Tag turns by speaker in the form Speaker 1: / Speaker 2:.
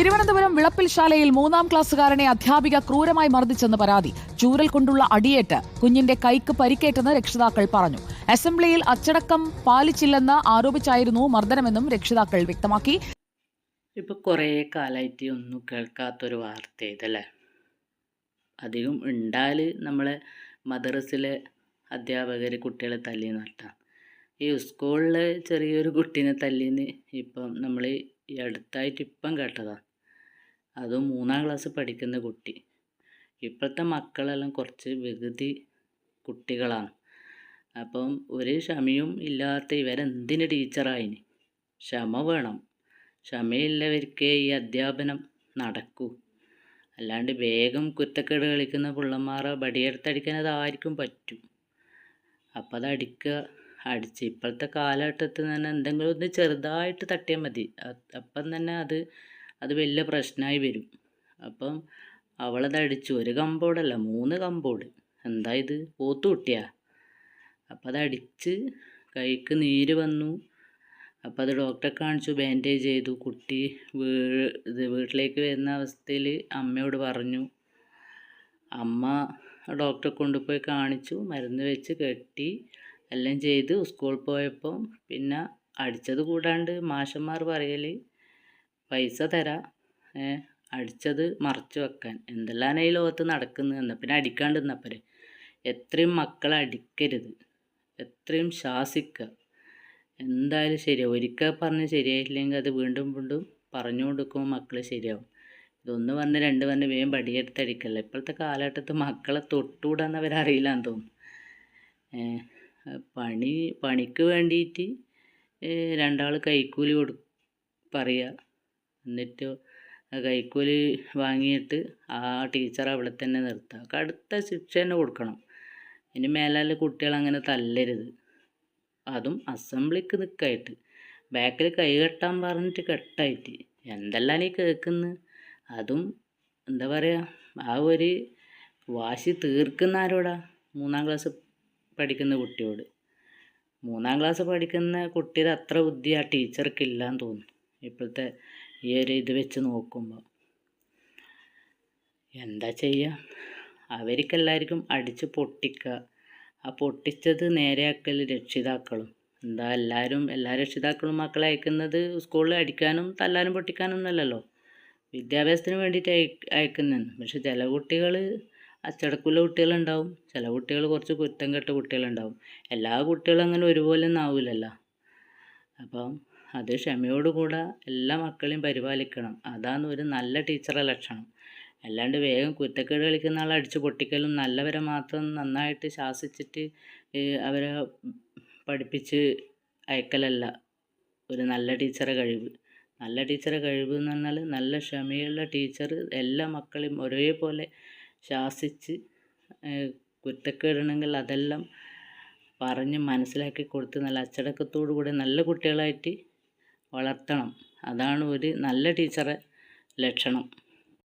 Speaker 1: തിരുവനന്തപുരം വിളപ്പിൽ ശാലയിൽ മൂന്നാം ക്ലാസ്സുകാരനെ അധ്യാപിക ക്രൂരമായി മർദ്ദിച്ചെന്ന് പരാതി. ചൂരൽ കൊണ്ടുള്ള അടിയേറ്റ്. കുഞ്ഞിന്റെ കൈക്ക് പരിക്കേറ്റെന്ന് രക്ഷിതാക്കൾ പറഞ്ഞു. അസംബ്ലിയിൽ അച്ചടക്കം പാലിച്ചില്ലെന്ന് ആരോപിച്ചായിരുന്നു മർദ്ദനമെന്നും രക്ഷിതാക്കൾ വ്യക്തമാക്കി.
Speaker 2: ഇപ്പൊ കുറേ കാലമായിട്ട് ഒന്നും കേൾക്കാത്തൊരു വാർത്ത ഇതല്ലേ അധികം ഉണ്ടാൽ നമ്മളെ മദ്രസിലെ അധ്യാപകർ കുട്ടികളെ തല്ലി നട്ടാം ഈ സ്കൂളിലെ ചെറിയൊരു കുട്ടീനെ തല്ലിന്ന് ഇപ്പം നമ്മൾ ഈ അടുത്തായിട്ട് ഇപ്പം കേട്ടതാണ് അതും മൂന്നാം ക്ലാസ് പഠിക്കുന്ന കുട്ടി. ഇപ്പോഴത്തെ മക്കളെല്ലാം കുറച്ച് വികൃതി കുട്ടികളാണ്. അപ്പം ഒരു ക്ഷമയും ഇല്ലാത്ത ഇവരെന്തിന് ടീച്ചറായിന് ക്ഷമ വേണം. ക്ഷമയില്ലവർക്കേ ഈ അധ്യാപനം നടക്കൂ. അല്ലാണ്ട് വേഗം കുറ്റക്കേട് കളിക്കുന്ന പിള്ളന്മാരെ വടിയെടുത്തടിക്കാൻ അതായിരിക്കും പറ്റും. അപ്പം അത് അടിക്കുക അടിച്ച്. ഇപ്പോഴത്തെ കാലഘട്ടത്തിൽ തന്നെ എന്തെങ്കിലും ഒന്ന് ചെറുതായിട്ട് തട്ടിയാൽ മതി. അപ്പം തന്നെ അത് അത് വലിയ പ്രശ്നമായി വരും. അപ്പം അവളത് അടിച്ചു ഒരു കമ്പോടല്ല മൂന്ന് കമ്പോട്. എന്താ ഇത്? പോത്തു കുട്ടിയാ അപ്പം അതടിച്ച് കൈക്ക് നീര് വന്നു. അപ്പോൾ അത് ഡോക്ടറെ കാണിച്ചു ബാൻഡേജ് ചെയ്തു. കുട്ടി വീ ഇത് വീട്ടിലേക്ക് വരുന്ന അവസ്ഥയിൽ അമ്മയോട് പറഞ്ഞു. അമ്മ ഡോക്ടറെ കൊണ്ടുപോയി കാണിച്ചു. മരുന്ന് വെച്ച് കെട്ടി എല്ലാം ചെയ്ത്. സ്കൂളിൽ പോയപ്പം പിന്നെ അടിച്ചത് കൂടാണ്ട് മാഷന്മാർ പറയൽ പൈസ തരാം. അടിച്ചത് മറച്ചു വെക്കാൻ. എന്തെല്ലാം ഈ ലോകത്ത് നടക്കുന്നത്? എന്നാൽ പിന്നെ അടിക്കാണ്ട് നിന്നപ്പരെ എത്രയും മക്കളെ അടിക്കരുത്. എത്രയും ശാസിക്കുക എന്തായാലും ശരിയാവും. ഒരിക്കൽ പറഞ്ഞ് ശരിയായില്ലെങ്കിൽ അത് വീണ്ടും വീണ്ടും പറഞ്ഞു കൊടുക്കുമ്പോൾ മക്കൾ ശരിയാവും. ഇതൊന്ന് വന്ന് രണ്ട് വന്ന് വേഗം പടിയെടുത്തടിക്കല്ല ഇപ്പോഴത്തെ കാലഘട്ടത്ത് മക്കളെ തൊട്ടുകൂടാന്ന് അവരറിയില്ലാന്ന് തോന്നുന്നു. പണി പണിക്ക് വേണ്ടിയിട്ട് രണ്ടാൾ കൈക്കൂലി കൊടു പറയുക എന്നിട്ട് കൈക്കൂലി വാങ്ങിയിട്ട് ആ ടീച്ചർ അവിടെ തന്നെ നിർത്തുക കടുത്ത ശിക്ഷ തന്നെ കൊടുക്കണം. ഇനി കുട്ടികൾ അങ്ങനെ തല്ലരുത്. അതും അസംബ്ലിക്ക് നിൽക്കായിട്ട് ബാക്കിൽ കൈ കെട്ടാൻ പറഞ്ഞിട്ട് കെട്ടായിട്ട്. എന്തെല്ലാം നീ കേൾക്കുന്നത് അതും എന്താ പറയുക ആ ഒരു വാശി തീർക്കുന്ന ആരോടാ? മൂന്നാം ക്ലാസ് പഠിക്കുന്ന കുട്ടിയോട്. മൂന്നാം ക്ലാസ് പഠിക്കുന്ന കുട്ടിയുടെ അത്ര ബുദ്ധി ആ ടീച്ചർക്കില്ല എന്ന് തോന്നുന്നു. ഇപ്പോഴത്തെ ഈ ഒരു ഇത് വെച്ച് നോക്കുമ്പോൾ എന്താ ചെയ്യുക അവർക്കെല്ലാവർക്കും അടിച്ച് പൊട്ടിക്കുക ആ പൊട്ടിച്ചത് നേരെയാക്കൽ രക്ഷിതാക്കളും. എന്താ എല്ലാവരും എല്ലാ രക്ഷിതാക്കളും മക്കളെ അയക്കുന്നത് സ്കൂളിൽ അടിക്കാനും തല്ലാനും പൊട്ടിക്കാനും ഒന്നുമല്ലല്ലോ. വിദ്യാഭ്യാസത്തിന് വേണ്ടിയിട്ട് അയ അയക്കുന്നതാണ്. പക്ഷെ ചില കുട്ടികൾ അച്ചടക്കമുള്ള കുട്ടികളുണ്ടാവും. ചില കുട്ടികൾ കുറച്ച് കുറ്റം കെട്ട കുട്ടികളുണ്ടാവും. എല്ലാ കുട്ടികളും അങ്ങനെ ഒരുപോലെ ഒന്നും ആവില്ലല്ലോ അപ്പം അത് ക്ഷമയോടുകൂടെ എല്ലാ മക്കളെയും പരിപാലിക്കണം. അതാണ് ഒരു നല്ല ടീച്ചറെ ലക്ഷണം. അല്ലാണ്ട് വേഗം കുറ്റക്കേട് കളിക്കുന്ന ആളെ അടിച്ച് പൊട്ടിക്കലും നല്ലവരെ മാത്രം നന്നായിട്ട് ശാസിച്ചിട്ട് അവരെ പഠിപ്പിച്ച് അയക്കലല്ല ഒരു നല്ല ടീച്ചറെ കഴിവ്. നല്ല ടീച്ചറെ കഴിവ് എന്ന് പറഞ്ഞാൽ നല്ല ക്ഷമയുള്ള ടീച്ചർ എല്ലാ മക്കളെയും ഒരേപോലെ ശാസിച്ച് കുറ്റക്കേടുണ്ടെങ്കിൽ അതെല്ലാം പറഞ്ഞ് മനസ്സിലാക്കി കൊടുത്ത് നല്ല അച്ചടക്കത്തോടു കൂടി നല്ല കുട്ടികളായിട്ട് വളർത്തണം. അതാണ് ഒരു നല്ല ടീച്ചറെ ലക്ഷണം.